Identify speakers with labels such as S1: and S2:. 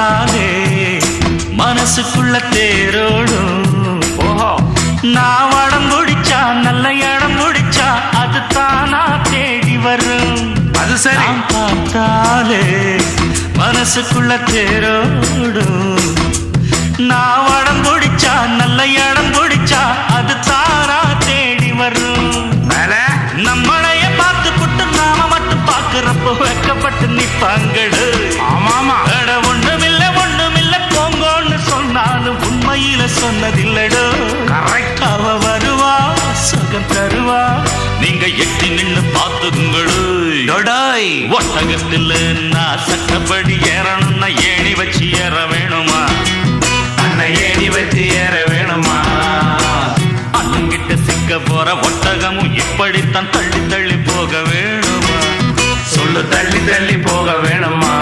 S1: பார்த்தாலே மனசுக்குள்ள தேரோடும். நான் வடம் பிடிச்சா நல்ல இடம் பிடிச்சா அது தானா தேடி வரும்.
S2: அது சரி.
S1: பார்த்தாலே மனசுக்குள்ள தேரோடும். நான் வடம் பிடிச்சா நல்ல இடம் பிடிச்சா அது தானா தேடி வரும். நம்மளைய பார்த்து புட்டு நாம மட்டும் பார்க்கிறப்போ வெக்கப்பட்டு நிப்பாங்கடு. சொன்னதில்லடோ. அவ வருவா சுகம் தருவா. நீங்க எட்டி நின்று பார்த்துங்களோடாய் ஒட்டகத்தில் நான் சட்டப்படி ஏறணும்னா ஏணி வச்சு ஏற வேணுமா?
S2: அண்ணன் ஏணி வச்சு ஏற வேணுமா?
S1: அண்ணங்கிட்ட சிக்க போற ஒட்டகமும் இப்படித்தான் தள்ளி தள்ளி போக வேணுமா?
S2: சொல்லு தள்ளி தள்ளி போக வேணுமா?